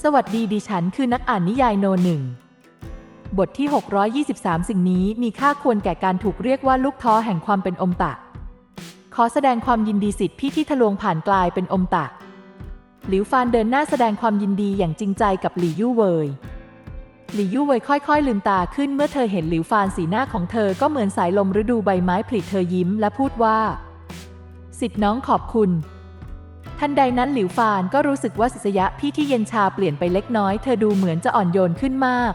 สวัสดีดิฉันคือนักอ่านนิยายโนหนึ่ง บทที่ 623 สิ่งนี้มีค่าควรแก่การถูกเรียกว่าลูกท้อแห่งความเป็นอมตะ ขอแสดงความยินดีสิทธิ์พี่ที่ทะลวงผ่านกลายเป็นอมตะ หลิวฟานเดินหน้าแสดงความยินดีอย่างจริงใจกับหลี่ยู่เวยหลี่ยู่เวยค่อยๆ ลืมตาขึ้นเมื่อเธอเห็นหลิวฟานสีหน้าของเธอก็เหมือนสายลมฤดูใบไม้ผลิเธอยิ้มและพูดว่า สิทธิ์น้องขอบคุณ ทันใดนั้นหลิวฟานก็รู้สึกว่าสิษยะพี่ที่เย็นชาเปลี่ยนไปเล็กน้อย เธอดูเหมือนจะอ่อนโยนขึ้นมาก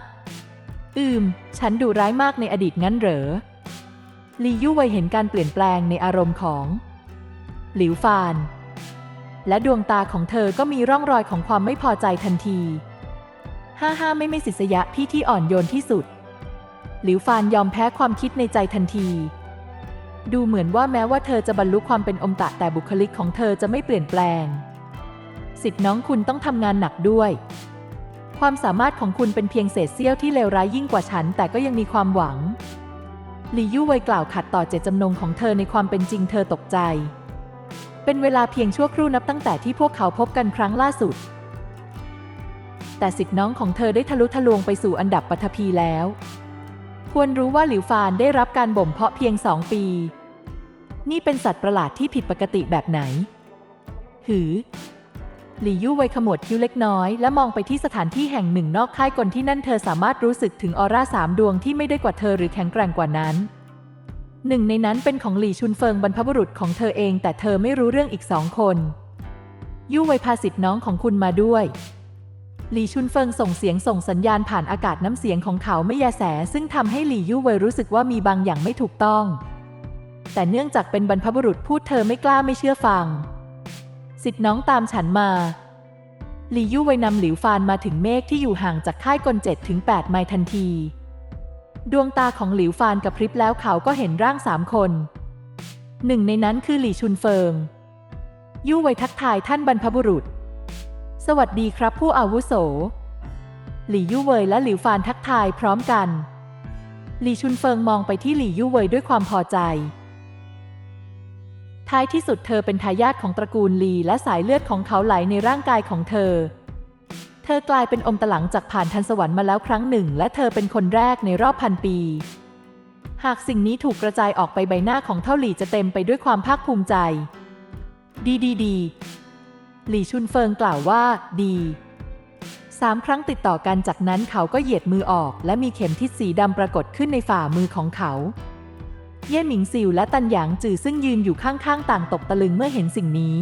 อืม ฉันดูร้ายมากในอดีตงั้นเหรอลียู่เวยเห็นการเปลี่ยนแปลงในอารมณ์ของ หลิวฟาน และดวงตาของเธอก็มีร่องรอยของความไม่พอใจทันทีห้าห้าไม่ไม่สิษยะพี่ที่อ่อนโยนที่สุด หลิวฟานยอมแพ้ความคิดในใจทันที ดูเหมือนว่าแม้ว่าเธอจะบรรลุความเป็นอมตะแต่บุคลิกของเธอจะไม่เปลี่ยนแปลง สิทธิ์น้องคุณต้องทำงานหนักด้วย ความสามารถของคุณเป็นเพียงเศษเสี้ยวที่เลวร้ายยิ่งกว่าฉัน แต่ก็ยังมีความหวังหลียู่เวกล่าวขัดต่อเจตจำนงของเธอในความเป็นจริงเธอตกใจ เป็นเวลาเพียงชั่วครู่นับตั้งแต่ที่พวกเขาพบกันครั้งล่าสุด แต่สิทธิ์น้องของเธอได้ทะลุทะลวงไปสู่อันดับปัทภีแล้ว ควรรู้ว่าหลิวฟานได้รับการบ่มเพาะเพียงสองปี นี่เป็นสัตว์ประหลาดที่ผิดปกติแบบไหน หือ หลี่ยู่ไวยขมวดคิ้วเล็กน้อย และมองไปที่สถานที่แห่งหนึ่งนอกค่ายกลที่นั่นเธอสามารถรู้สึกถึงออร่าสามดวงที่ไม่ได้กว่าเธอหรือแข็งแกร่งกว่านั้น หนึ่งในนั้นเป็นของหลี่ชุนเฟิงบรรพบุรุษของเธอเอง แต่เธอไม่รู้เรื่องอีกสองคนยู่ไวยพาสิทธิ์น้องของคุณมาด้วย หลี่ชุนเฟิงส่งเสียงส่งสัญญาณผ่านอากาศน้ำเสียงของเขาไม่ยาแส ซึ่งทำให้หลี่ยู่เวยรู้สึกว่ามีบางอย่างไม่ถูกต้อง แต่เนื่องจากเป็นบรรพบุรุษพูดเธอไม่กล้าไม่เชื่อฟัง สิทธิ์น้องตามฉันมาหลี่ยู่เวยนำหลิวฟานมาถึงเมฆที่อยู่ห่างจากค่ายกลเจ็ดถึง8ไมล์ทันที ดวงตาของหลิวฟานกับพริบแล้วเขาก็เห็นร่างสามคน หนึ่งในนั้นคือหลี่ชุนเฟิงยู่เวยทักทายท่านบรรพบุรุษ สวัสดีครับผู้อาวุโส หลี่ยู่เวยและหลิวฟานทักทายพร้อมกัน หลี่ชุนเฟิงมองไปที่หลี่ยู่เวยด้วยความพอใจ ท้ายที่สุดเธอเป็นทายาทของตระกูลหลีและสายเลือดของเขาไหลในร่างกายของเธอ เธอกลายเป็นอมตะหลังจากผ่านทันสวรรค์มาแล้วครั้งหนึ่ง และเธอเป็นคนแรกในรอบพันปี หากสิ่งนี้ถูกกระจายออกไปใบหน้าของเท่าหลี่จะเต็มไปด้วยความภาคภูมิใจ ดีดีดี หลี่ชุนเฟิงกล่าวว่า ดีสามครั้งติดต่อกันจากนั้นเขาก็เหยียดมือออก และมีเข็มทิศสีดำปรากฏขึ้นในฝ่ามือของเขา เย่หมิงซิวและตันหยางจือซึ่งยืนอยู่ข้างๆ ต่างตกตะลึงเมื่อเห็นสิ่งนี้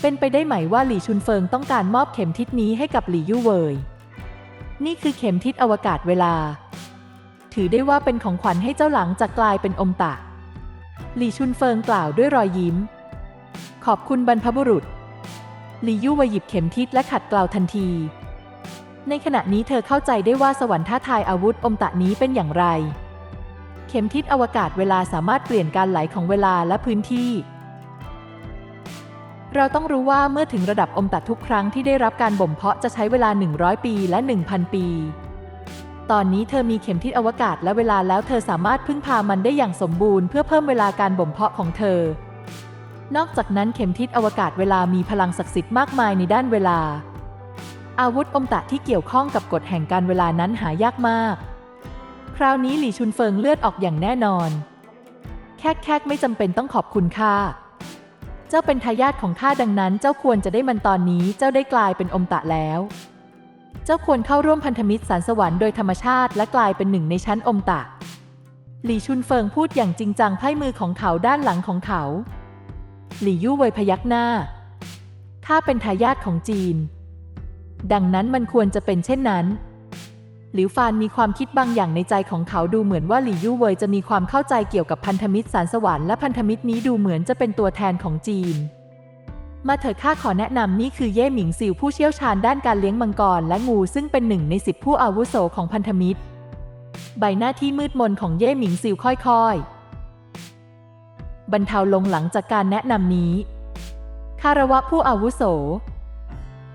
เป็นไปได้ไหมว่าหลี่ชุนเฟิงต้องการมอบเข็มทิศนี้ให้กับหลี่ยู่เวย นี่คือเข็มทิศอวกาศเวลา ถือได้ว่าเป็นของขวัญให้เจ้าหลังจะกลายเป็นอมตะ หลี่ชุนเฟิงกล่าวด้วยรอยยิ้ม ขอบคุณบรรพบุรุษ ลียู่วยหยิบเข็มทิศและขัดเกลาวทันที ในขณะนี้เธอเข้าใจได้ว่าสวรรค์ท้าทายอาวุธอมตะนี้เป็นอย่างไร เข็มทิศอวกาศเวลาสามารถเปลี่ยนการไหลของเวลาและพื้นที่ เราต้องรู้ว่าเมื่อถึงระดับอมตะทุกครั้งที่ได้รับการบ่มเพาะจะใช้เวลา 100 ปีและ 1,000 ปี ตอนนี้เธอมีเข็มทิศอวกาศและเวลาแล้วเธอสามารถพึ่งพามันได้อย่างสมบูรณ์เพื่อเพิ่มเวลาการบ่มเพาะของเธอ นอกจากนั้นเข็มทิศอวกาศเวลามีพลังศักดิ์สิทธิ์มากมายในด้านเวลา อาวุธอมตะที่เกี่ยวข้องกับกฎแห่งการเวลานั้นหายากมาก คราวนี้หลี่ชุนเฟิงเลือดออกอย่างแน่นอน แค่แค่ไม่จำเป็นต้องขอบคุณข้าเจ้าเป็นทายาทของข้าดังนั้น เจ้าควรจะได้มันตอนนี้เจ้าได้กลายเป็นอมตะแล้ว เจ้าควรเข้าร่วมพันธมิตรสารสวรรค์โดยธรรมชาติและกลายเป็นหนึ่งในชั้นอมตะหลี่ชุนเฟิงพูดอย่างจริงจังไพ่มือของเขาด้านหลังของเขา หลี่ยู่เวยพยักหน้า ข้าเป็นทายาทของจีน ดังนั้นมันควรจะเป็นเช่นนั้น หลิวฟานมีความคิดบางอย่างในใจของเขาดูเหมือนว่าหลี่ยู่เวยจะมีความเข้าใจเกี่ยวกับพันธมิตรสารสวรรค์และพันธมิตรนี้ดูเหมือนจะเป็นตัวแทนของจีน มาเถิดข้าขอแนะนำนี่คือเย่หมิงซิวผู้เชี่ยวชาญด้านการเลี้ยงมังกรและงูซึ่งเป็นหนึ่งในสิบผู้อาวุโสของพันธมิตร ใบหน้าที่มืดมนของเย่หมิงซิวค่อยๆ บรรเทาลงหลังจากการแนะนำนี้ คารวะผู้อาวุโส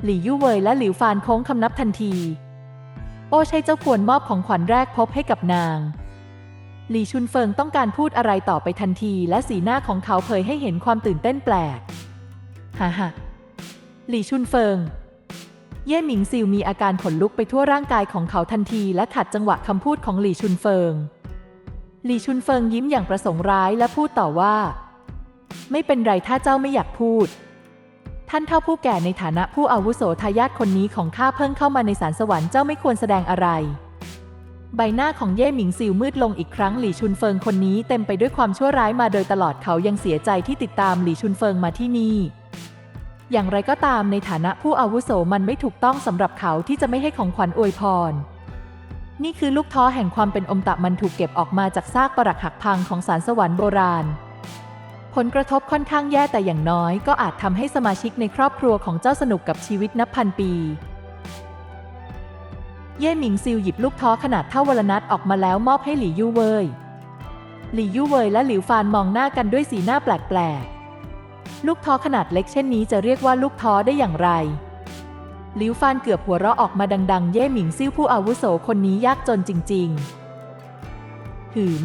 หลี่ยู่เวยและหลิวฟานโค้งคำนับทันที โอ้ใช่เจ้าควรมอบของขวัญแรกพบให้กับนาง หลี่ชุนเฟิงต้องการพูดอะไรต่อไปทันที และสีหน้าของเขาเผยให้เห็นความตื่นเต้นแปลกฮ่าฮ่าหลี่ชุนเฟิง เย่หมิงซิวมีอาการขนลุกไปทั่วร่างกายของเขาทันที และขัดจังหวะคำพูดของหลี่ชุนเฟิง หลี่ชุนเฟิงยิ้มอย่างประสงค์ร้ายและพูดต่อว่า ไม่เป็นไรถ้าเจ้าไม่อยากพูด ท่านเท่าผู้แก่ในฐานะผู้อาวุโสทายาทคนนี้ของข้าเพิ่งเข้ามาในสารสวรรค์เจ้าไม่ควรแสดงอะไร ใบหน้าของเย่หมิงซิวมืดลงอีกครั้งหลี่ชุนเฟิงคนนี้เต็มไปด้วยความชั่วร้ายมาโดยตลอดเขายังเสียใจที่ติดตามหลี่ชุนเฟิงมาที่นี่อย่างไรก็ตามในฐานะผู้อาวุโสมันไม่ถูกต้องสำหรับเขาที่จะไม่ให้ของขวัญอวยพร นี่คือลูกท้อแห่งความเป็นอมตะมันถูกเก็บออกมาจากซากปรักหักพังของสารสวรรค์โบราณ ผลกระทบค่อนข้างแย่แต่อย่างน้อยก็อาจทำให้สมาชิกในครอบครัวของเจ้าสนุกกับชีวิตนับพันปี เย่หมิงซิวหยิบลูกท้อขนาดเท่าวลนัทออกมาแล้วมอบให้หลี่ยู่เว่ยหลี่ยู่เว่ยและหลิวฟานมองหน้ากันด้วยสีหน้าแปลกๆ ลูกท้อขนาดเล็กเช่นนี้จะเรียกว่าลูกท้อได้อย่างไร ลิวฟานเกือบหัวเราะออกมาดัง ๆ เย่หมิงซิ่วผู้อาวุโสคนนี้ยากจนจริง ๆ หืม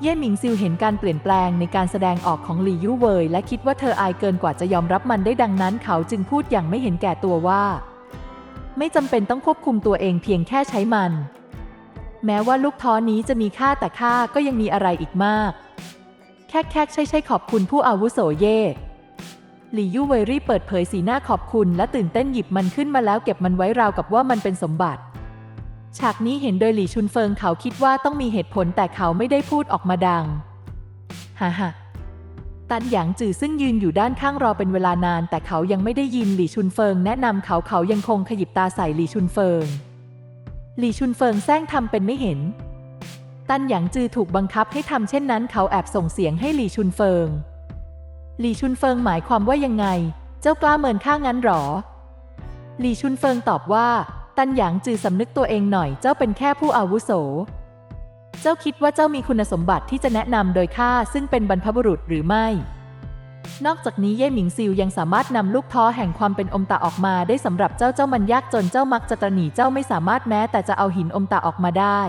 เย่หมิงซิวเห็นการเปลี่ยนแปลงในการแสดงออกของหลี่ยู่เวยและคิดว่าเธออายเกินกว่าจะยอมรับมันได้ดังนั้น เขาจึงพูดอย่างไม่เห็นแก่ตัวว่า ไม่จำเป็นต้องควบคุมตัวเองเพียงแค่ใช้มัน แม้ว่าลูกท้อนี้จะมีค่าแต่ค่าก็ยังมีอะไรอีกมาก แค่แค่ใช่ใช่ขอบคุณผู้อาวุโสเย่ หลี่ยู่เวยรีบเปิดเผยสีหน้าขอบคุณ และตื่นเต้นหยิบมันขึ้นมาแล้วเก็บมันไว้ราวกับว่ามันเป็นสมบัติ ฉากนี้เห็นโดยหลี่ชุนเฟิงเขาคิดว่าต้องมีเหตุผลแต่เขาไม่ได้พูดออกมาดังฮ่าฮ่าตันหยางจือซึ่งยืนอยู่ด้านข้างรอเป็นเวลานาน แต่เขายังไม่ได้ยินหลี่ชุนเฟิงแนะนำเขาเขายังคงขยิบตาใส่หลี่ชุนเฟิง หลี่ชุนเฟิงแซงทำเป็นไม่เห็น ตันหยางจือถูกบังคับให้ทำเช่นนั้น เขาแอบส่งเสียงให้หลี่ชุนเฟิง หลี่ชุนเฟิงหมายความว่ายังไง เจ้ากล้าเมินข้างั้นหรอ หลี่ชุนเฟิงตอบว่า ตันหยางจือสำนึกตัวเองหน่อย เจ้าเป็นแค่ผู้อาวุโส เจ้าคิดว่าเจ้ามีคุณสมบัติที่จะแนะนำโดยข้าซึ่งเป็นบรรพบุรุษหรือไม่ นอกจากนี้เย่หมิงซิวยังสามารถนำลูกท้อแห่งความเป็นอมตะออกมาได้สำหรับเจ้าเจ้ามันยากจนเจ้ามักจะตระหนีเจ้าไม่สามารถแม้แต่จะเอาหินอมตะออกมาได้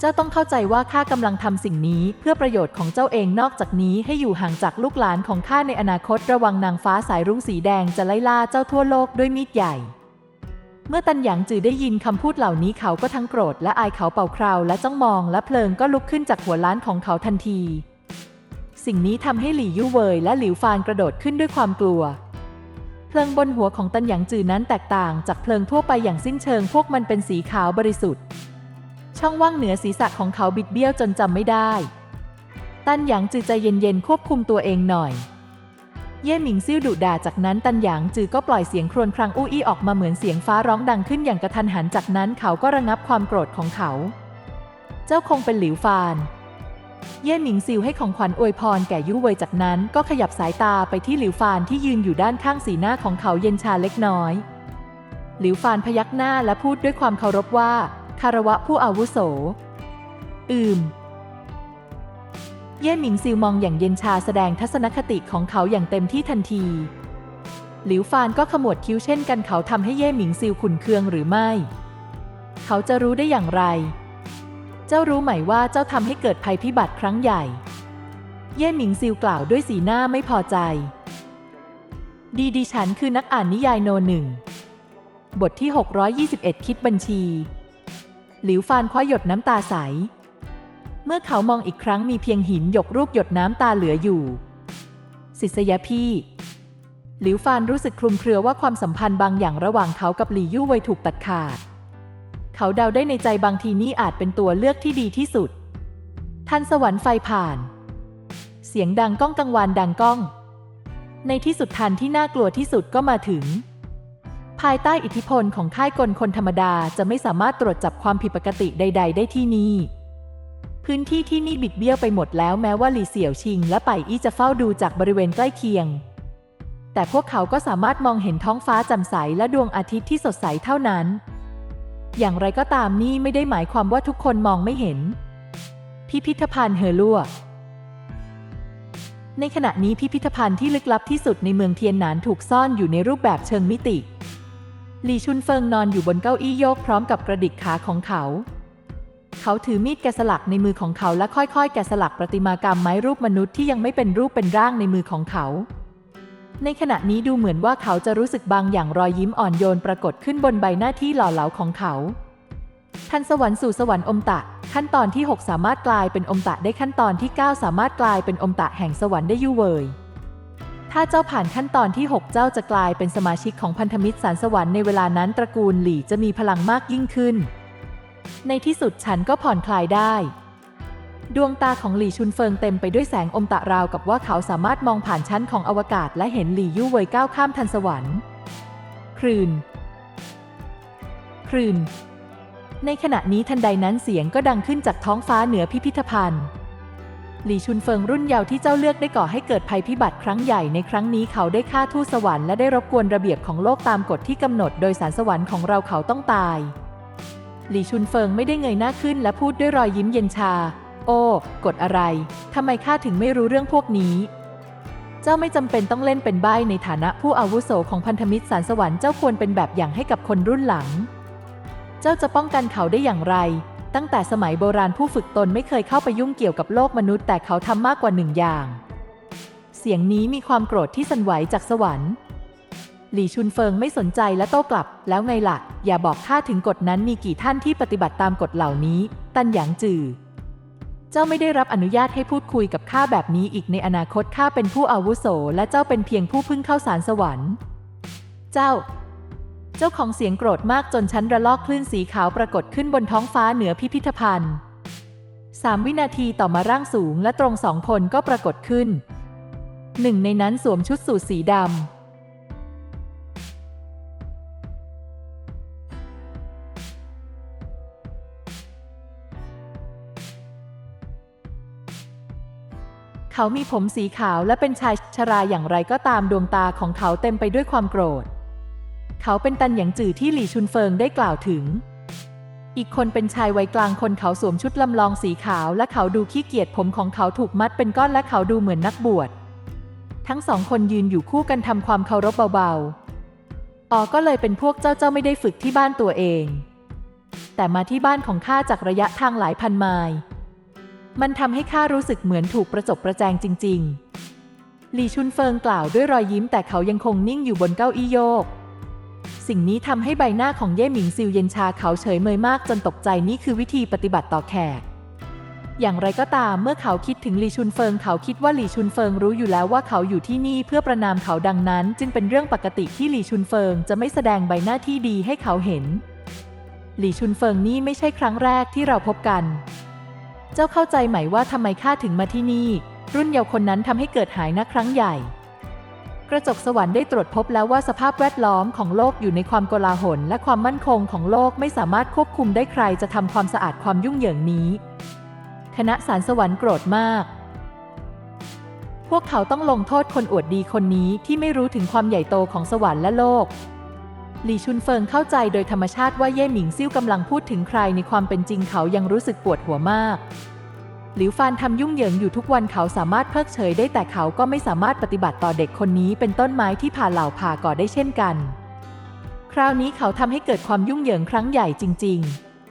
เจ้าต้องเข้าใจว่าข้ากำลังทำสิ่งนี้เพื่อประโยชน์ของเจ้าเองนอกจากนี้ให้อยู่ห่างจากลูกหลานของข้าในอนาคตระวังนางฟ้าสายรุ้งสีแดงจะไล่ล่าเจ้าทั่วโลกด้วยมีดใหญ่ เมื่อตันหยางจือได้ยินคำพูดเหล่านี้เขาก็ทั้งโกรธและอายเขาเป่าคราวและจ้องมองและเพลิงก็ลุกขึ้นจากหัวล้านของเขาทันที สิ่งนี้ทำให้หลี่ยู่เวยและหลิวฟานกระโดดขึ้นด้วยความกลัวเพลิงบนหัวของตันหยางจือนั้นแตกต่างจากเพลิงทั่วไปอย่างสิ้นเชิงพวกมันเป็นสีขาวบริสุทธิ์ ช่องว่างเหนือศีรษะของเขาบิดเบี้ยวจนจำไม่ได้ ตันหยางจือใจเย็นๆควบคุมตัวเองหน่อย เย่หมิงซิ่วดุด่าจากนั้นตันหยางจือก็ปล่อยเสียงครวญครางอู้อี้ออกมาเหมือนเสียงฟ้าร้องดังขึ้นอย่างกระทันหันจากนั้นเขาก็ระงับความโกรธของเขา เจ้าคงเป็นหลิวฟาน เย่หมิงซิวให้ของขวัญอวยพรแก่ยุ้เวยจากนั้นก็ขยับสายตาไปที่หลิวฟานที่ยืนอยู่ด้านข้างสีหน้าของเขาเย็นชาเล็กน้อยหลิวฟานพยักหน้าและพูดด้วยความเคารพว่า คารวะผู้อาวุโส อืม เย่หมิงซิวมองอย่างเย็นชาแสดงทัศนคติของเขาอย่างเต็มที่ทันที หลิวฟานก็ขมวดคิ้วเช่นกันเขาทำให้เย่หมิงซิวขุนเคืองหรือไม่ เขาจะรู้ได้อย่างไร เจ้ารู้ไหมว่าเจ้าทำให้เกิดภัยพิบัติครั้งใหญ่ เย่หมิงซิวกล่าวด้วยสีหน้าไม่พอใจ ดีดิฉันคือนักอ่านนิยายโนหนึ่งบทที่ 621 คิดบัญชี หลิวฟานคว้าหยดน้ำตาใส เมื่อเขามองอีกครั้งมีเพียงหินหยกรูปหยดน้ำตาเหลืออยู่ศิษยาพี่ หลิวฟานรู้สึกคลุมเครือว่าความสัมพันธ์บางอย่างระหว่างเขากับหลี่ยู่เวถูกตัดขาด เขาเดาได้ในใจบางทีนี่อาจเป็นตัวเลือกที่ดีที่สุด ท่านสวรรค์ไฟผ่าน เสียงดังก้องกังวานดังก้อง ในที่สุดทันที่น่ากลัวที่สุดก็มาถึง ภายใต้อิทธิพลของค่ายกลคนธรรมดาจะไม่สามารถตรวจจับความผิดปกติใด ๆ ได้ที่นี่ พื้นที่ที่นี่บิดเบี้ยวไปหมดแล้วแม้ว่าหลี่เสี่ยวชิง และไปอี้จะเฝ้าดูจากบริเวณใกล้เคียง แต่พวกเขาก็สามารถมองเห็นท้องฟ้าแจ่มใสและดวงอาทิตย์ที่สดใสเท่านั้น อย่างไรก็ตามนี่ไม่ได้หมายความว่าทุกคนมองไม่เห็น พิพิธภัณฑ์เฮอลัวในขณะนี้พิพิธภัณฑ์ที่ลึกลับที่สุดในเมืองเทียนหนานถูกซ่อนอยู่ในรูปแบบเชิงมิติ หลี่ชุนเฟิงนอนอยู่บนเก้าอี้โยกพร้อมกับกระดิกขาของเขา เขาถือมีดแกะสลักในมือของเขาและค่อยๆ แกะสลักประติมากรรมไม้รูปมนุษย์ที่ยังไม่เป็นรูปเป็นร่างในมือของเขา ในขณะนี้ดูเหมือนว่าเขาจะรู้สึกบางอย่างรอยยิ้มอ่อนโยนปรากฏขึ้นบนใบหน้าที่หล่อเหลาของเขาทันสวรรค์สู่สวรรค์อมตะ ขั้นตอนที่ 6 สามารถกลายเป็นอมตะได้ขั้นตอนที่ 9 สามารถกลายเป็นอมตะแห่งสวรรค์ได้ยุเวย ถ้าเจ้าผ่านขั้นตอนที่ 6 เจ้าจะกลายเป็นสมาชิกของพันธมิตรสารสวรรค์ในเวลานั้นตระกูลหลี่จะมีพลังมากยิ่งขึ้น ในที่สุดฉันก็ผ่อนคลายได้ ดวงตาของหลี่ชุนเฟิงเต็มไปด้วยแสงอมตะราวกับว่าเขาสามารถมองผ่านชั้นของอวกาศและเห็นหลี่ยู่เวยก้าวข้ามทันสวรรค์คลื่นคลื่นในขณะนี้ทันใดนั้นเสียงก็ดังขึ้นจากท้องฟ้าเหนือพิพิธภัณฑ์ หลี่ชุนเฟิงรุ่นเยาว์ที่เจ้าเลือกได้ก่อให้เกิดภัยพิบัติครั้งใหญ่ในครั้งนี้เขาได้ฆ่าทูตสวรรค์และได้รบกวนระเบียบของโลกตามกฎที่กำหนดโดยสารสวรรค์ของเราเขาต้องตาย หลี่ชุนเฟิงไม่ได้เงยหน้าขึ้นและพูดด้วยรอยยิ้มเย็นชา โอ้กฎอะไรทำไมข้าถึงไม่รู้เรื่องพวกนี้ เจ้าไม่จำเป็นต้องเล่นเป็นใบ้ในฐานะผู้อาวุโสของพันธมิตรสารสวรรค์เจ้าควรเป็นแบบอย่างให้กับคนรุ่นหลัง เจ้าจะป้องกันเขาได้อย่างไร ตั้งแต่สมัยโบราณผู้ฝึกตนไม่เคยเข้าไปยุ่งเกี่ยวกับโลกมนุษย์แต่เขาทำมากกว่าหนึ่งอย่าง เสียงนี้มีความโกรธที่สั่นไหวจากสวรรค์หลี่ชุนเฟิงไม่สนใจและโต้กลับ แล้วไงล่ะ อย่าบอกข้าถึงกฎนั้นมีกี่ท่านที่ปฏิบัติตามกฎเหล่านี้ ตันหยางจือ เจ้าไม่ได้รับอนุญาตให้พูดคุยกับข้าแบบนี้อีกในอนาคตข้าเป็นผู้อาวุโส และเจ้าเป็นเพียงผู้พึ่งเข้าสารสวรรค์ เจ้า เจ้าของเสียงโกรธมากจนชั้นระลอกคลื่นสีขาวปรากฏขึ้นบนท้องฟ้าเหนือพิพิธภัณฑ์สามวินาทีต่อมาร่างสูงและตรงสองคนก็ปรากฏขึ้น หนึ่งในนั้นสวมชุดสูทสีดำ เขามีผมสีขาวและเป็นชายชราอย่างไรก็ตามดวงตาของเขาเต็มไปด้วยความโกรธ เขาเป็นตันหยางจื่อที่หลี่ชุนเฟิงได้กล่าวถึง อีกคนเป็นชายวัยกลางคนเขาสวมชุดลำลองสีขาวและเขาดูขี้เกียจผมของเขาถูกมัดเป็นก้อนและเขาดูเหมือนนักบวช ทั้งสองคนยืนอยู่คู่กันทำความเคารพเบาๆ อ๋อก็เลยเป็นพวกเจ้าเจ้าไม่ได้ฝึกที่บ้านตัวเอง แต่มาที่บ้านของข้าจากระยะทางหลายพันไมล์ มันทำให้ข้ารู้สึกเหมือนถูกประจบประแจงจริง ๆ หลี่ชุนเฟิงกล่าวด้วยรอยยิ้มแต่เขายังคงนิ่งอยู่บนเก้าอี้โยก สิ่งนี้ทำให้ใบหน้าของเย่หมิงซิวเย็นชาเขาเฉยเมยมากจนตกใจนี่คือวิธีปฏิบัติต่อแขก อย่างไรก็ตามเมื่อเขาคิดถึงหลี่ชุนเฟิงเขาคิดว่าหลี่ชุนเฟิงรู้อยู่แล้วว่าเขาอยู่ที่นี่เพื่อประนามเขาดังนั้น จึงเป็นเรื่องปกติที่หลี่ชุนเฟิงจะไม่แสดงใบหน้าที่ดีให้เขาเห็น หลี่ชุนเฟิงนี่ไม่ใช่ครั้งแรกที่เราพบกัน เจ้าเข้าใจไหมว่าทำไมข้าถึงมาที่นี่ รุ่นเยาว์คนนั้นทำให้เกิดหายนะครั้งใหญ่ กระจกสวรรค์ได้ตรวจพบแล้วว่าสภาพแวดล้อมของโลกอยู่ในความโกลาหล และความมั่นคงของโลกไม่สามารถควบคุมได้ใครจะทำความสะอาดความยุ่งเหยิงนี้ คณะสารสวรรค์โกรธมาก พวกเขาต้องลงโทษคนอวดดีคนนี้ที่ไม่รู้ถึงความใหญ่โตของสวรรค์และโลกหลี่ชุนเฟิงเข้าใจโดยธรรมชาติว่าเย่หมิงซิ่วกำลังพูดถึงใครในความเป็นจริงเขายังรู้สึกปวดหัวมาก หลิวฟานทำยุ่งเหยิงอยู่ทุกวันเขาสามารถเพิกเฉยได้แต่เขาก็ไม่สามารถปฏิบัติต่อเด็กคนนี้เป็นต้นไม้ที่ผ่าเหล่าผ่าก่อได้เช่นกัน คราวนี้เขาทำให้เกิดความยุ่งเหยิงครั้งใหญ่จริง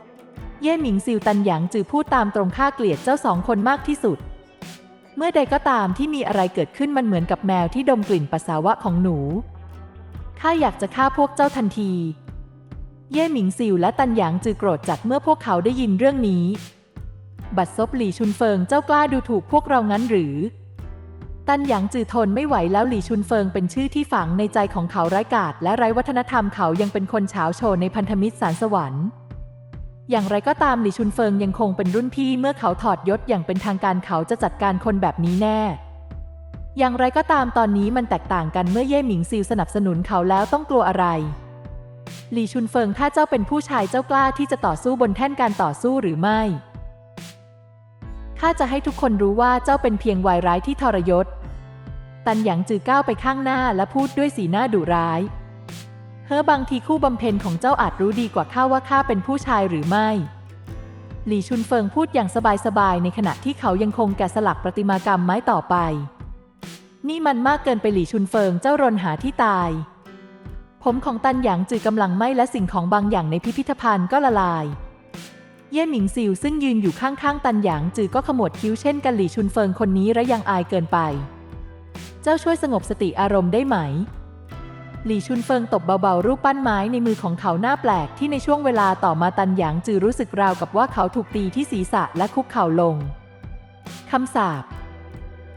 ๆ เย่หมิงซิวตันหยางจือพูดตามตรงค่าเกลียดเจ้าสองคนมากที่สุด เมื่อใดก็ตามที่มีอะไรเกิดขึ้นมันเหมือนกับแมวที่ดมกลิ่นปัสสาวะของหนูข้าอยากจะฆ่าพวกเจ้าทันที เย่หมิงซิวและตันหยางจือโกรธจัดเมื่อพวกเขาได้ยินเรื่องนี้ บัดซบหลี่ชุนเฟิงเจ้ากล้าดูถูกพวกเรางั้นหรือ ตันหยางจือทนไม่ไหวแล้วหลี่ชุนเฟิงเป็นชื่อที่ฝังในใจของเขาไร้กาจและไร้วัฒนธรรมเขายังเป็นคนเฉาโชว์ในพันธมิตรสารสวรรค์ อย่างไรก็ตามหลี่ชุนเฟิงยังคงเป็นรุ่นพี่เมื่อเขาถอดยศอย่างเป็นทางการเขาจะจัดการคนแบบนี้แน่ อย่างไรก็ตามตอนนี้มันแตกต่างกันเมื่อเย่หมิงซิวสนับสนุนเขาแล้วต้องกลัวอะไรหลี่ชุนเฟิงถ้าเจ้าเป็นผู้ชายเจ้ากล้าที่จะต่อสู้บนแท่นการต่อสู้หรือไม่ ข้าจะให้ทุกคนรู้ว่าเจ้าเป็นเพียงวายร้ายที่ทรยศ ตันหยางจือก้าวไปข้างหน้าและพูดด้วยสีหน้าดุร้าย เฮ้อบางทีคู่บำเพ็ญของเจ้าอาจรู้ดีกว่าข้าว่าข้าเป็นผู้ชายหรือไม่ หลี่ชุนเฟิงพูดอย่างสบายๆ ในขณะที่เขายังคงแกะสลักประติมากรรมไม้ต่อไป นี่มันมากเกินไปหลี่ชุนเฟิงเจ้ารนหาที่ตาย ผมของตันหยางจือกำลังไหม้และสิ่งของบางอย่างในพิพิธภัณฑ์ก็ละลาย เย่หมิงซิวซึ่งยืนอยู่ข้างๆ ตันหยางจือก็ขมวดคิ้วเช่นกันหลี่ชุนเฟิงคนนี้ระยังอายเกินไป เจ้าช่วยสงบสติอารมณ์ได้ไหม หลี่ชุนเฟิงตบเบาๆ รูปปั้นไม้ในมือของเขาหน้าแปลกที่ในช่วงเวลาต่อมาตันหยางจือรู้สึกราวกับว่าเขาถูกตีที่ศีรษะและคุกเข่าลงคำสาป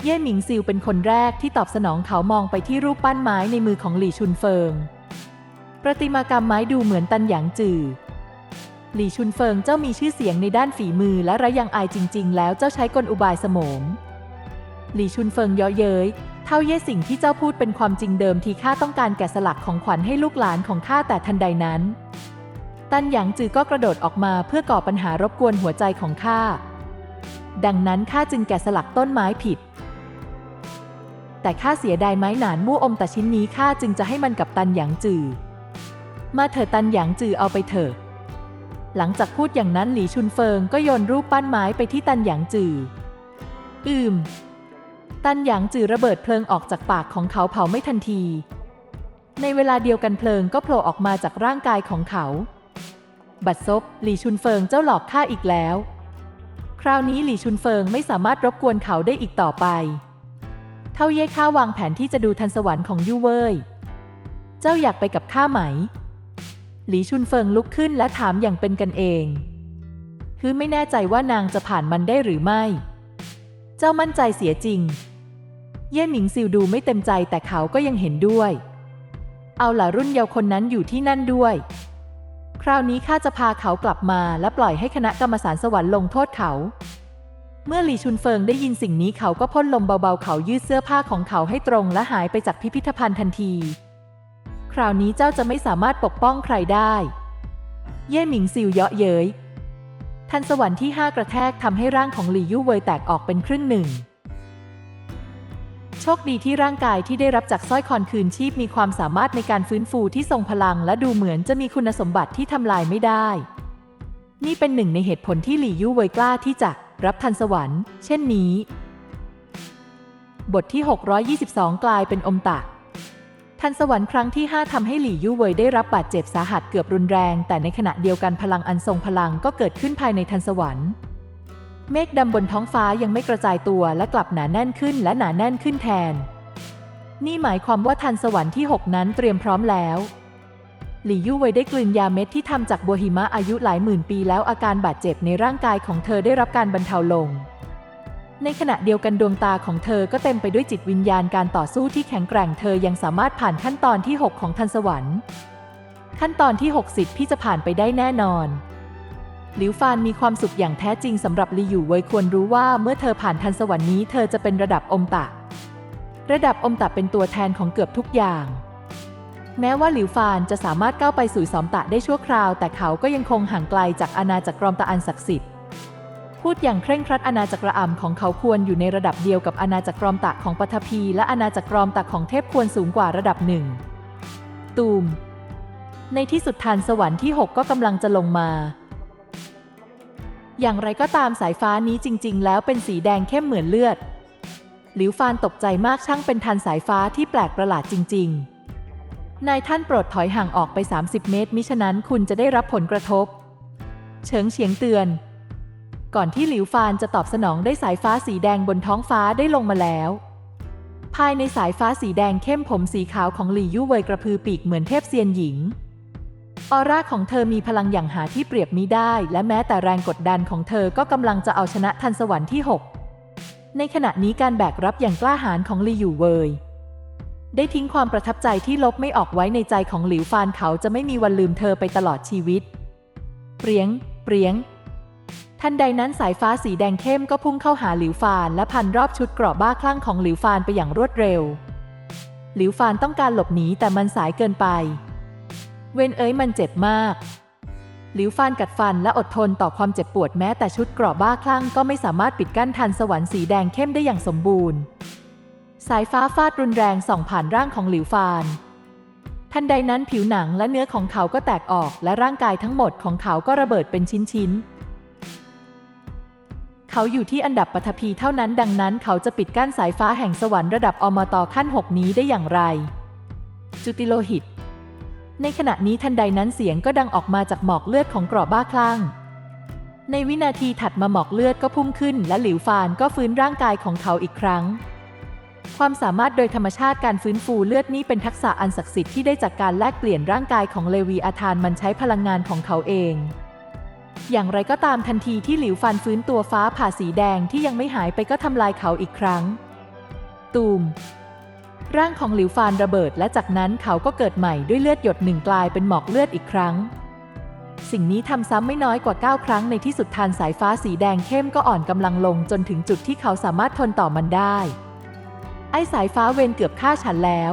เย่หมิงซิวเป็นคนแรกที่ตอบสนองเขามองไปที่รูปปั้นไม้ในมือของหลี่ชุนเฟิง ประติมากรรมไม้ดูเหมือนตันหยางจือ หลี่ชุนเฟิงเจ้ามีชื่อเสียงในด้านฝีมือและระยังอายจริง ๆ แล้วเจ้าใช้กลอุบายสมมหลี่ชุนเฟิงเยาะเย้ยเท่าเย่สิ่งที่เจ้าพูดเป็นความจริงเดิมที่ข้าต้องการแกะสลักของขวัญให้ลูกหลานของข้าแต่ทันใดนั้น ตันหยางจือก็กระโดดออกมาเพื่อก่อปัญหารบกวนหัวใจของข้า ดังนั้นข้าจึงแกะสลักต้นไม้ผิด แต่ข้าเสียดายไม้หนานมู่อมแต่ชิ้นนี้ข้าจึงจะให้มันกับตันหยางจือ มาเถอะตันหยางจือเอาไปเถอะ หลังจากพูดอย่างนั้นหลีชุนเฟิงก็โยนรูปปั้นไม้ไปที่ตันหยางจือ อืม ตันหยางจือระเบิดเพลิงออกจากปากของเขาเผาไม่ทันที ในเวลาเดียวกันเพลิงก็โผล่ออกมาจากร่างกายของเขา บัดซบหลี่ชุนเฟิงเจ้าหลอกข้าอีกแล้ว คราวนี้หลี่ชุนเฟิงไม่สามารถรบกวนเขาได้อีกต่อไป เท่าเย่ข้าวางแผนที่จะดูทันสวรรค์ของยู่เว่ย เจ้าอยากไปกับข้าไหม หลีชุนเฟิงลุกขึ้นและถามอย่างเป็นกันเอง คือไม่แน่ใจว่านางจะผ่านมันได้หรือไม่ เจ้ามั่นใจเสียจริง เย่หมิงซิวดูไม่เต็มใจแต่เขาก็ยังเห็นด้วย เอาล่ะรุ่นเยาว์คนนั้นอยู่ที่นั่นด้วย คราวนี้ข้าจะพาเขากลับมาและปล่อยให้คณะกรรมสารสวรรค์ลงโทษเขา เมื่อหลีชุนเฟิงได้ยินสิ่งนี้เขาก็พ่นลมเบาๆ เขายืดเสื้อผ้าของเขาให้ตรงและหายไปจากพิพิธภัณฑ์ทันที คราวนี้เจ้าจะไม่สามารถปกป้องใครได้ เย่หมิงซิวเยาะเย้ยทันสวรรค์ที่ห้ากระแทกทำให้ร่างของหลี่ยู่เวยแตกออกเป็นครึ่งหนึ่ง โชคดีที่ร่างกายที่ได้รับจากสร้อยคอนคืนชีพมีความสามารถในการฟื้นฟูที่ทรงพลังและดูเหมือนจะมีคุณสมบัติที่ทำลายไม่ได้ นี่เป็นหนึ่งในเหตุผลที่หลี่ยู่เวยกล้าที่จะรับทันสวรรค์ เช่นนี้ บทที่ 622 กลายเป็นอมตะ ทันสวรรค์ครั้งที่ 5ทำให้หลี่ยู่เวยได้รับบาดเจ็บสาหัสเกือบรุนแรง แต่ในขณะเดียวกันพลังอันทรงพลังก็เกิดขึ้นภายในทันสวรรค์ เมฆดำบนท้องฟ้ายังไม่กระจายตัวและกลับหนาแน่นขึ้นและหนาแน่นขึ้นแทน นี่หมายความว่าทันสวรรค์ที่ 6 นั้นเตรียมพร้อมแล้ว หลี่ยู่เวยได้กลืนยาเม็ดที่ทำจากบัวหิมะอายุหลายหมื่นปีแล้วอาการบาดเจ็บในร่างกายของเธอได้รับการบรรเทาลง ในขณะเดียวกันดวงตาของเธอก็เต็มไปด้วยจิตวิญญาณการต่อสู้ที่แข็งแกร่งเธอยังสามารถผ่านขั้นตอนที่ 6 ของทันสวรรค์ ขั้นตอนที่ 60พี่จะผ่านไปได้แน่นอนหลิวฟานมีความสุขอย่างแท้จริงสำหรับลีอยู่เวยควรรู้ว่าเมื่อเธอผ่านทันสวรรค์นี้เธอจะเป็นระดับอมตะ ระดับอมตะเป็นตัวแทนของเกือบทุกอย่าง แม้ว่าหลิวฟานจะสามารถก้าวไปสู่สอมตะได้ชั่วคราว แต่เขาก็ยังคงห่างไกลจากอาณาจักรกรอมตะอันศักดิ์สิทธิ์ พูดอย่างเคร่งครัดอาณาจักรอ่ำของเขาควรอยู่ในระดับเดียวกับอาณาจักรกรอมตะของปฐพีและอาณาจักรกรอมตะของเทพควรสูงกว่าระดับหนึ่ง ตูม ในที่สุดทานสวรรค์ที่ 6 ก็กำลังจะลงมา อย่างไรก็ตามสายฟ้านี้จริง ๆ แล้วเป็นสีแดงเข้มเหมือนเลือด หลิวฟานตกใจมากช่างเป็นทันสายฟ้าที่แปลกประหลาดจริง ๆ นายท่านโปรดถอยห่างออกไป 30 เมตร มิฉะนั้นคุณจะได้รับผลกระทบ เฉิงเฉียงเตือน ก่อนที่หลิวฟานจะตอบสนองได้สายฟ้าสีแดงบนท้องฟ้าได้ลงมาแล้ว ภายในสายฟ้าสีแดงเข้มผมสีขาวของหลี่ยู่เวยกระพือปีกเหมือนเทพเซียนหญิง ออร่าของเธอมีพลังอย่างหาที่เปรียบมิได้ และแม้แต่แรงกดดันของเธอก็กำลังจะเอาชนะทันสวรรค์ที่ 6 ในขณะนี้การแบกรับอย่างกล้าหาญของหลี่ยู่เวยได้ทิ้งความประทับใจที่ลบไม่ออกไว้ในใจของหลิวฟานเขาจะไม่มีวันลืมเธอไปตลอดชีวิต เปรียง เปรียง ทันใดนั้นสายฟ้าสีแดงเข้มก็พุ่งเข้าหาหลิวฟานและพันรอบชุดเกราะบ้าคลั่งของหลิวฟานไปอย่างรวดเร็ว หลิวฟานต้องการหลบหนีแต่มันสายเกินไป เวนเอ้ยมันเจ็บมาก หลิวฟานกัดฟันและอดทนต่อความเจ็บปวดแม้แต่ชุดเกราะบ้าคลั่งก็ไม่สามารถปิดกั้นทันสวรรค์สีแดงเข้มได้อย่างสมบูรณ์ สายฟ้าฟาดรุนแรงส่องผ่านร่างของหลิวฟานทันใดนั้นผิวหนังและเนื้อของเขาก็แตกออก และร่างกายทั้งหมดของเขาก็ระเบิดเป็นชิ้นๆ เขาอยู่ที่อันดับปฐพีเท่านั้นดังนั้นเขาจะปิดกั้นสายฟ้าแห่งสวรรค์ระดับอมตอขั้น 6 นี้ได้อย่างไร จุติโลหิต ในขณะนี้ทันใดนั้นเสียงก็ดังออกมาจากหมอกเลือดของกรอบบ้าคลั่ง ในวินาทีถัดมาหมอกเลือดก็พุ่งขึ้น และหลิวฟานก็ฟื้นร่างกายของเขาอีกครั้ง ความสามารถโดยธรรมชาติการฟื้นฟูเลือดนี่เป็นทักษะอันศักดิ์สิทธิ์ที่ได้จากการแลกเปลี่ยนร่างกายของเลวีอาธานมันใช้พลังงานของเขาเอง อย่างไรก็ตามทันทีที่หลิวฟันฟื้นตัวฟ้าผ่าสีแดงที่ยังไม่หายไปก็ทำลายเขาอีกครั้ง ตูม ร่างของหลิวฟานระเบิดและจากนั้นเขาก็เกิดใหม่ด้วยเลือดหยดหนึ่งกลายเป็นหมอกเลือดอีกครั้ง สิ่งนี้ทำซ้ำไม่น้อยกว่า 9 ครั้งในที่สุดทานสายฟ้าสีแดงเข้มก็อ่อนกำลังลงจนถึงจุดที่เขาสามารถทนต่อมันได้ ไอ้สายฟ้าเวนเกือบฆ่าฉันแล้ว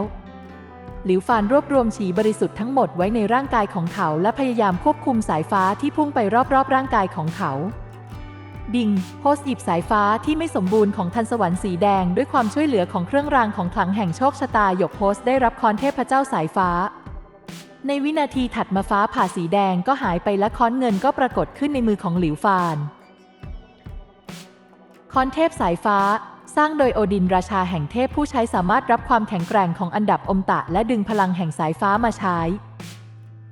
หลิวฟานรวบรวมฉีบริสุทธิ์ทั้งหมดไว้ในร่างกายของเขา และพยายามควบคุมสายฟ้าที่พุ่งไปรอบๆร่างกายของเขา ดิงโพสหยิบสายฟ้าที่ไม่สมบูรณ์ของทันสวรรค์สีแดงด้วยความช่วยเหลือของเครื่องรางของขลังแห่งโชคชะตาหยกโพสได้รับคอนเทพเจ้าสายฟ้า ในวินาทีถัดมาฟ้าผ่าสีแดงก็หายไปและค้อนเงินก็ปรากฏขึ้นในมือของหลิวฟานคอนเทพสายฟ้า สร้างโดยโอดินราชาแห่งเทพผู้ใช้สามารถรับความแข็งแกร่งของอันดับอมตะ และดึงพลังแห่งสายฟ้ามาใช้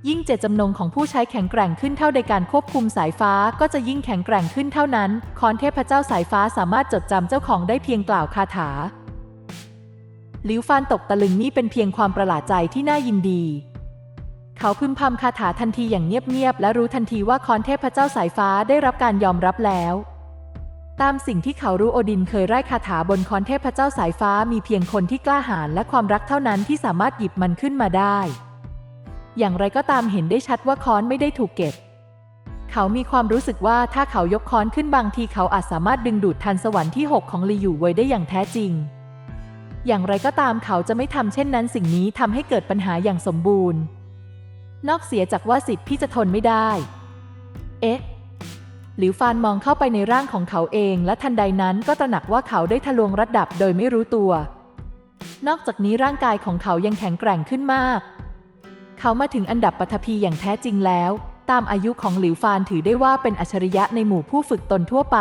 ยิ่งเจตจำนงของผู้ใช้แข็งแกร่งขึ้นเท่าใดการควบคุมสายฟ้าก็จะยิ่งแข็งแกร่งขึ้นเท่านั้น คอนเทพเจ้าสายฟ้าสามารถจดจำเจ้าของได้เพียงกล่าวคาถาหลิวฟานตกตะลึงนี่เป็นเพียงความประหลาดใจที่น่ายินดี เขาพึมพำคาถาทันทีอย่างเงียบๆและรู้ทันทีว่าคอนเทพเจ้าสายฟ้าได้รับการยอมรับแล้ว ตามสิ่งที่เขารู้โอดินเคยไร้คาถาบนคอนเทพเจ้าสายฟ้ามีเพียงคนที่กล้าหาญและความรักเท่านั้นที่สามารถหยิบมันขึ้นมาได้ อย่างไรก็ตามเห็นได้ชัดว่าค้อนไม่ได้ถูกเก็บ เขามีความรู้สึกว่าถ้าเขายกค้อนขึ้นบางทีเขาอาจสามารถดึงดูดทันสวรรค์ที่ 6 ของลีอยู่ไว้ได้อย่างแท้จริง อย่างไรก็ตามเขาจะไม่ทำเช่นนั้นสิ่งนี้ทำให้เกิดปัญหาอย่างสมบูรณ์ นอกเสียจากว่าสิทธิ์พี่จะทนไม่ได้ เอ๊ะ หลิวฟานมองเข้าไปในร่างของเขาเอง และทันใดนั้นก็ตระหนักว่าเขาได้ทะลวงระดับโดยไม่รู้ตัว นอกจากนี้ร่างกายของเขายังแข็งแกร่งขึ้นมาก เขามาถึงอันดับปัทภีอย่างแท้จริงแล้ว ตามอายุของหลิวฟานถือได้ว่าเป็นอัจฉริยะในหมู่ผู้ฝึกตนทั่วไป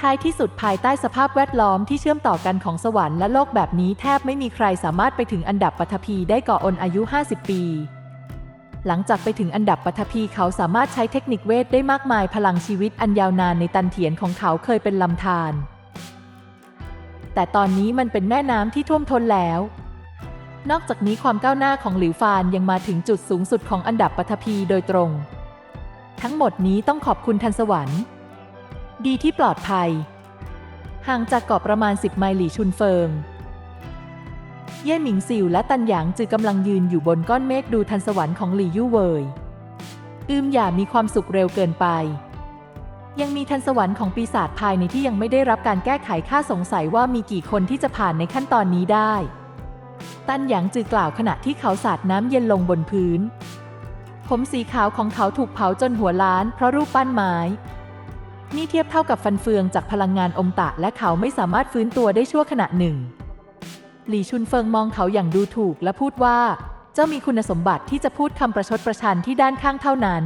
ท้ายที่สุดภายใต้สภาพแวดล้อมที่เชื่อมต่อกันของสวรรค์และโลกแบบนี้แทบไม่มีใครสามารถไปถึงอันดับปัทภีได้ก่ออนอายุ 50 ปี หลังจากไปถึงอันดับปัทภีเขาสามารถใช้เทคนิคเวทได้มากมายพลังชีวิตอันยาวนานในตันเถียนของเขาเคยเป็นลำธารแต่ตอนนี้มันเป็นแม่น้ำที่ท่วมท้นแล้ว นอกจากนี้ความก้าวหน้าของหลิวฟานยังมาถึงจุดสูงสุดของอันดับปัทภีโดยตรง ทั้งหมดนี้ต้องขอบคุณทันสวรรค์ ดีที่ปลอดภัย ห่างจากเกาะประมาณ 10 ไมล์หลีชุนเฟิง เย่หมิงซิวและตันหยางจือกำลังยืนอยู่บนก้อนเมฆดูทันสวรรค์ของหลี่ยู่เวยอืมอย่ามีความสุขเร็วเกินไป ยังมีทันสวรรค์ของปีศาจภายในที่ยังไม่ได้รับการแก้ไขค่าสงสัยว่ามีกี่คนที่จะผ่านในขั้นตอนนี้ได้ ตันหยางจือกล่าวขณะที่เขาสาดน้ำเย็นลงบนพื้น ผมสีขาวของเขาถูกเผาจนหัวล้าน เพราะรูปปั้นไม้นี่เทียบเท่ากับฟันเฟืองจากพลังงานอมตะและเขาไม่สามารถฟื้นตัวได้ชั่วขณะหนึ่ง หลี่ชุนเฟิงมองเขาอย่างดูถูกและพูดว่า เจ้ามีคุณสมบัติที่จะพูดคำประชดประชันที่ด้านข้างเท่านั้น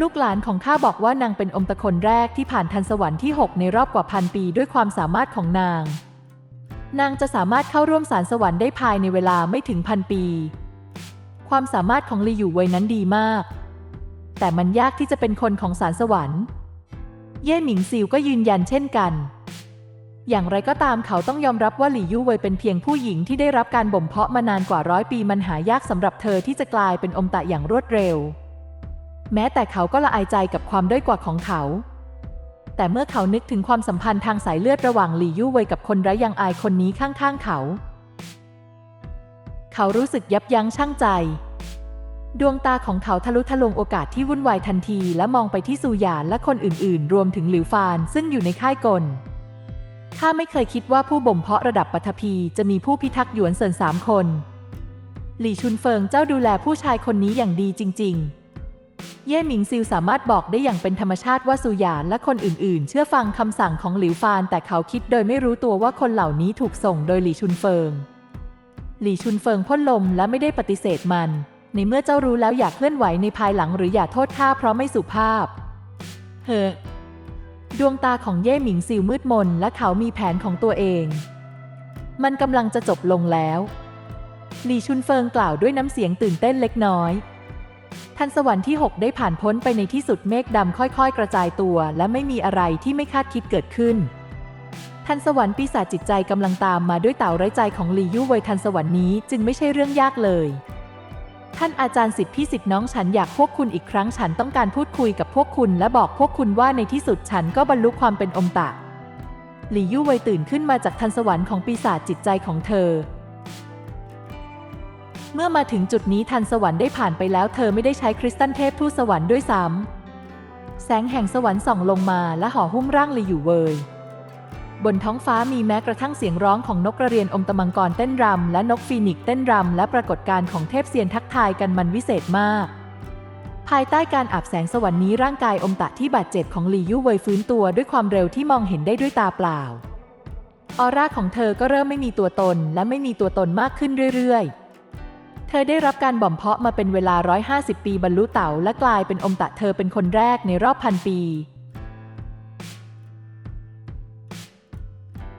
ลูกหลานของข้าบอกว่านางเป็นอมตะคนแรกที่ผ่านทันสวรรค์ที่ 6 ในรอบกว่าพันปีด้วยความสามารถของนาง นางจะสามารถเข้าร่วมสารสวรรค์ได้ภายในเวลาไม่ถึงพันปี ความสามารถของลีอยู่เวยนั้นดีมาก แต่มันยากที่จะเป็นคนของสารสวรรค์ เย่หมิงซิวก็ยืนยันเช่นกัน อย่างไรก็ตามเขาต้องยอมรับว่าหลี่ยู่เวยเป็นเพียงผู้หญิงที่ได้รับการบ่มเพาะมานานกว่าร้อยปีมันหายากสำหรับเธอที่จะกลายเป็นอมตะอย่างรวดเร็ว แม้แต่เขาก็ละอายใจกับความด้อยกว่าของเขา แต่เมื่อเขานึกถึงความสัมพันธ์ทางสายเลือดระหว่างหลี่ยู่เวยกับคนไร้ยังอายคนนี้ข้างๆเขา เขารู้สึกยับยั้งชั่งใจ ดวงตาของเขาทะลุทะลวงโอกาสที่วุ่นวายทันทีและมองไปที่ซูหยานและคนอื่นๆ รวมถึงหลิวฟานซึ่งอยู่ในค่ายกล ข้าไม่เคยคิดว่าผู้บ่มเพาะระดับปัทภีจะมีผู้พิทักษ์หยวนเซินสามคน หลี่ชุนเฟิงเจ้าดูแลผู้ชายคนนี้อย่างดีจริง ๆ เย่หมิงซิวสามารถบอกได้อย่างเป็นธรรมชาติว่าซูหยานและคนอื่น ๆ เชื่อฟังคำสั่งของหลิวฟาน แต่เขาคิดโดยไม่รู้ตัวว่าคนเหล่านี้ถูกส่งโดยหลี่ชุนเฟิง หลี่ชุนเฟิงพ่นลมและไม่ได้ปฏิเสธมัน ในเมื่อเจ้ารู้แล้วอยากเคลื่อนไหวในภายหลังหรืออย่าโทษข้าเพราะไม่สุภาพ เฮ้อ ดวงตาของเย่หมิงซิวมืดมนและเขามีแผนของตัวเอง มันกำลังจะจบลงแล้วหลี่ชุนเฟิงกล่าวด้วยน้ำเสียงตื่นเต้นเล็กน้อย ทันสวรรค์ที่ 6 ได้ผ่านพ้นไปในที่สุดเมฆดำค่อยๆ กระจายตัว และไม่มีอะไรที่ไม่คาดคิดเกิดขึ้น ทันสวรรค์ปีศาจจิตใจกำลังตามมาด้วยเต่าไร้ใจของหลียู่เวยทันสวรรค์นี้จึงไม่ใช่เรื่องยากเลย ท่านอาจารย์สิทธิพี่สิทธิน้องฉันอยากพวกคุณอีกครั้งฉันต้องการพูดคุยกับพวกคุณและบอกพวกคุณว่าในที่สุดฉันก็บรรลุความเป็นอมตะหลี่ยู่เวยตื่นขึ้นมาจากทันสวรรค์ของปีศาจจิตใจของเธอ เมื่อมาถึงจุดนี้ทันสวรรค์ได้ผ่านไปแล้ว เธอไม่ได้ใช้คริสตัลเทพทูตสวรรค์ด้วยซ้ำแสงแห่งสวรรค์ส่องลงมาและห่อหุ้มร่างหลีอยู่เวย บนท้องฟ้ามีแม้กระทั่งเสียงร้องของนกกระเรียนอมตะมังกรเต้นรำและนกฟีนิกเต้นรำและปรากฏการณ์ของเทพเซียนทักทายกันมันวิเศษมาก ภายใต้การอาบแสงสวรรค์นี้ร่างกายอมตะที่บาดเจ็บของหลียู่เวยฟื้นตัวด้วยความเร็วที่มองเห็นได้ด้วยตาเปล่า ออร่าของเธอก็เริ่มไม่มีตัวตนและไม่มีตัวตนมากขึ้นเรื่อยๆเธอได้รับการบ่มเพาะมาเป็นเวลา 150 ปีบรรลุเต่าและกลายเป็นอมตะเธอเป็นคนแรกในรอบพันปี